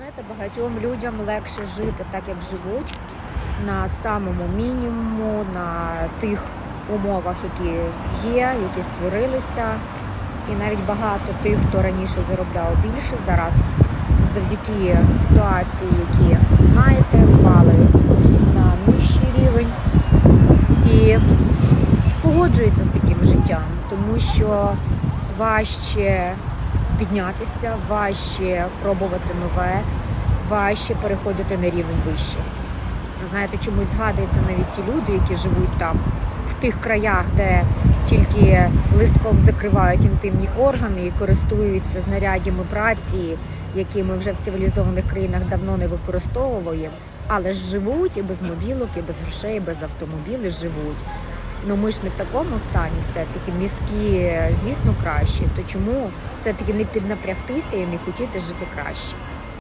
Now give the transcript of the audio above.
Знаєте, багатьом людям легше жити так, як живуть, на самому мінімуму, на тих умовах, які є, які створилися. І навіть багато тих, хто раніше заробляв більше, зараз завдяки ситуації, які знаєте, впали на нижчий рівень і погоджуються з таким життям, тому що важче піднятися, важче пробувати нове, важче переходити на рівень вище. Знаєте, чомусь згадуються навіть ті люди, які живуть там в тих краях, де тільки листком закривають інтимні органи і користуються знарядями праці, які ми вже в цивілізованих країнах давно не використовуємо, але ж живуть і без мобілок, і без грошей, і без автомобілів живуть. Ну ми ж не в такому стані, все-таки мізки, звісно, кращі. То чому все-таки не піднапрягтися і не хотіти жити краще?